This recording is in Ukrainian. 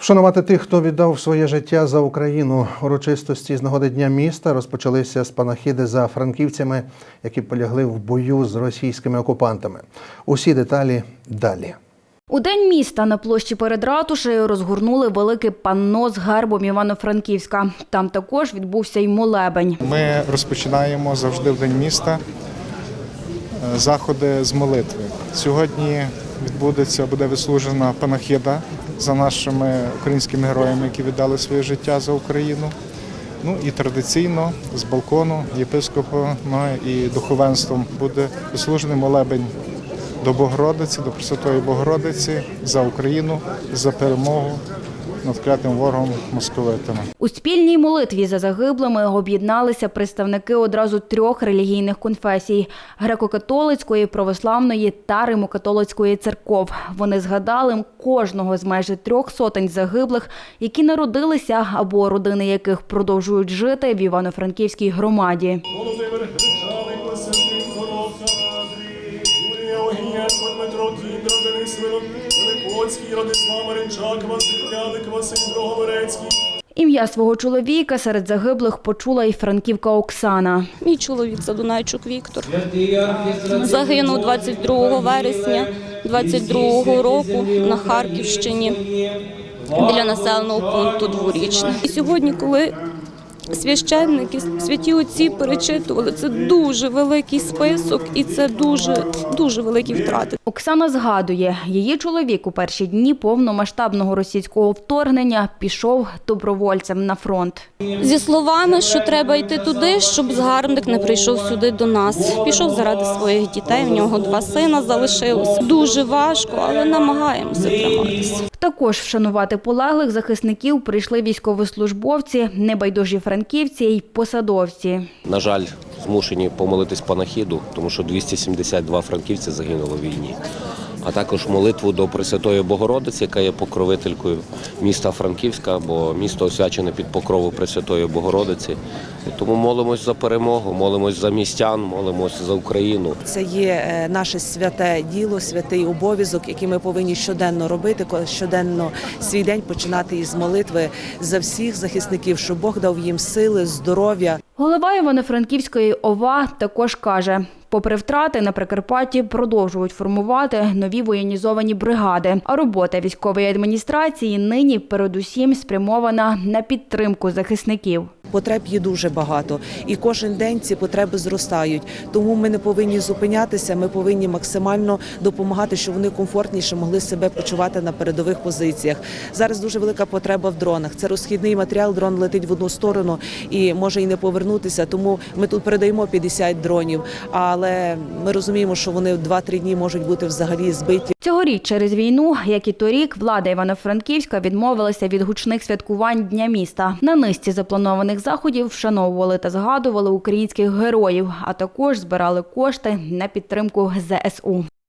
Вшанувати тих, хто віддав своє життя за Україну. Урочистості з нагоди Дня міста розпочалися з панахіди за франківцями, які полягли в бою з російськими окупантами. Усі деталі далі. У день міста на площі перед ратушею розгорнули велике панно з гербом Івано-Франківська. Там також відбувся й молебень. Ми розпочинаємо завжди в день міста е, заходи з молитви. Сьогодні відбудеться, буде вислужена панахида за нашими українськими героями, які віддали своє життя за Україну. Ну і традиційно з балкону єпископом і духовенством буде вислужений молебень до Богородиці, до Пресвятої Богородиці за Україну, за перемогу над клятим ворогом московитами. У спільній молитві за загиблими об'єдналися представники одразу трьох релігійних конфесій – греко-католицької, православної та римо-католицької церков. Вони згадали кожного з майже трьох сотень загиблих, які народилися або родини яких продовжують жити в Івано-Франківській громаді. Володимир Великоцький, Радислав Маринчак, Василь Ляник, Василь Ім'я свого чоловіка серед загиблих почула і франківка Оксана. Мій чоловік Задунайчук Віктор загинув 22 вересня 22 року на Харківщині біля населеного пункту Дворічне. І сьогодні, коли священники, святі отці перечитували, це дуже великий список і це дуже дуже великі втрати. Оксана згадує, її чоловік у перші дні повномасштабного російського вторгнення пішов добровольцем на фронт. Зі словами, що треба йти туди, щоб згарбник не прийшов сюди до нас. Пішов заради своїх дітей. В нього два сина залишилось. Дуже важко, але намагаємося триматися. Також вшанувати полеглих захисників прийшли військовослужбовці, небайдужі франківці й посадовці. На жаль, змушені помолитись панахіду, тому що 272 франківці загинули в війні. А також молитву до Пресвятої Богородиці, яка є покровителькою міста Франківська, бо місто освячене під покрову Пресвятої Богородиці. Тому молимось за перемогу, молимось за містян, молимось за Україну. Це є е, наше святе діло, святий обов'язок, який ми повинні щоденно робити, ко- щоденно свій день починати із молитви за всіх захисників, щоб Бог дав їм сили, здоров'я. Голова Івано-Франківської ОВА також каже, попри втрати на Прикарпатті продовжують формувати нові воєнізовані бригади. А робота військової адміністрації нині передусім спрямована на підтримку захисників. Потреб є дуже багато, і кожен день ці потреби зростають. Тому ми не повинні зупинятися. Ми повинні максимально допомагати, щоб вони комфортніше могли себе почувати на передових позиціях. Зараз дуже велика потреба в дронах. Це розхідний матеріал. Дрон летить в одну сторону і може і не повернутися. Тому ми тут передаємо 50 дронів. Але ми розуміємо, що вони в 2-3 дні можуть бути взагалі збиті. Цьогоріч через війну, як і торік, влада Івано-Франківська відмовилася від гучних святкувань Дня міста. На низці запланованих заходів вшановували та згадували українських героїв, а також збирали кошти на підтримку ЗСУ.